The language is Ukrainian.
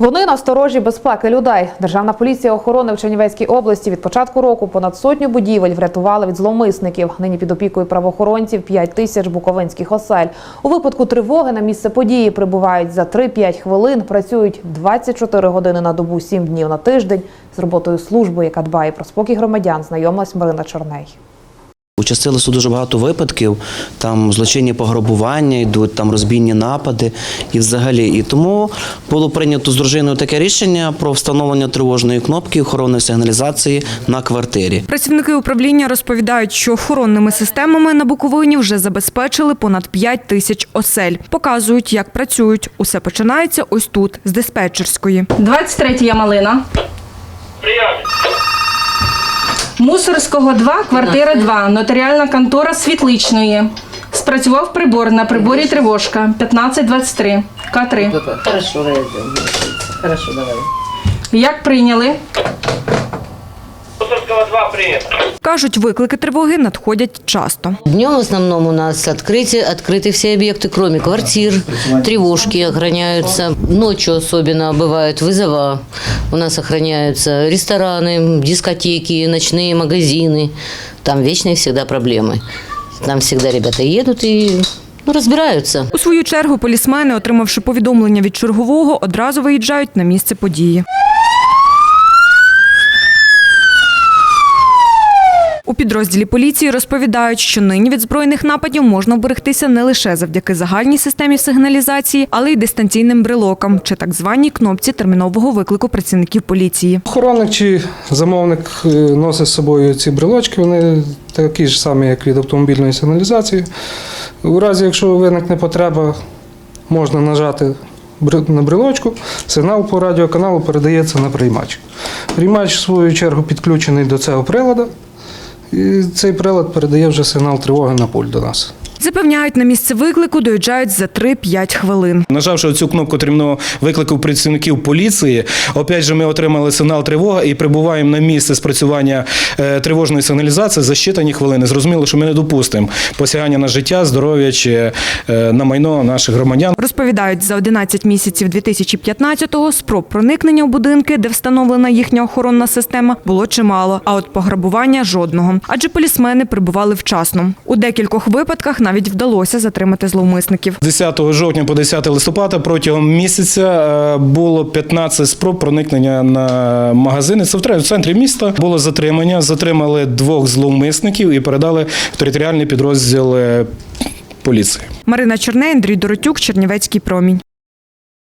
Вони насторожі безпеки людей. Державна поліція охорони в Чернівецькій області від початку року понад сотню будівель врятували від зловмисників. Нині під опікою правоохоронців 5 тисяч буковинських осель. У випадку тривоги на місце події прибувають за 3-5 хвилин, працюють 24 години на добу, 7 днів на тиждень. З роботою служби, яка дбає про спокій громадян, знайомилась Марина Чорней. Участилося дуже багато випадків, там злочинні пограбування йдуть, там розбійні напади і взагалі. І тому було прийнято з дружиною таке рішення про встановлення тривожної кнопки охоронної сигналізації на квартирі. Працівники управління розповідають, що охоронними системами на Буковині вже забезпечили понад 5 тисяч осель. Показують, як працюють. Усе починається ось тут, з диспетчерської. 23 малина. Мусорського 2, квартира 2, нотаріальна контора Світличної. Спрацював прибор на приборі тривожка 1523 К3. Хорошо, Хорошо, давай. Як прийняли? Мусорского 2 принято. Кажуть, виклики тривоги надходять часто. Днем в основном у нас открыты, открыты все объекты, кроме квартир. Тревожки охраняются. Ночью особенно бывают вызова. У нас охраняются рестораны, дискотеки, ночные магазины. Там вечные всегда проблемы. Там всегда ребята едут и ну, разбираются. У свою чергу полісмени, отримавши повідомлення від чергового, одразу виїжджають на місце події. Підрозділі поліції розповідають, що нині від збройних нападів можна вберегтися не лише завдяки загальній системі сигналізації, але й дистанційним брелокам чи так званій кнопці термінового виклику працівників поліції. Охоронник чи замовник е, носить з собою ці брелочки, вони такі ж самі, як від автомобільної сигналізації. У разі, якщо виникне потреба, можна нажати на брелочку, сигнал по радіоканалу передається на приймач. Приймач, в свою чергу, підключений до цього приладу, і цей прилад передає вже сигнал тривоги на пульт до нас. Запевняють, на місце виклику доїжджають за 3-5 хвилин. Нажавши цю кнопку термінового виклику працівників поліції, опять же ми отримали сигнал тривога і прибуваємо на місце спрацювання е, тривожної сигналізації за щитані хвилини. Зрозуміло, що ми не допустимо посягання на життя, здоров'я чи е, на майно наших громадян. Розповідають, за 11 місяців 2015-го спроб проникнення у будинки, де встановлена їхня охоронна система, було чимало, а от пограбування – жодного. Адже полісмени прибували вчасно. У декількох випадках навіть вдалося затримати зловмисників. З 10 жовтня по 10 листопада протягом місяця е, було 15 спроб проникнення на магазини. Це в центрі міста було затримання. Затримали двох зловмисників і передали в територіальний підрозділ е, поліції. Марина Чорне, Андрій Доротюк, Чернівецький промінь.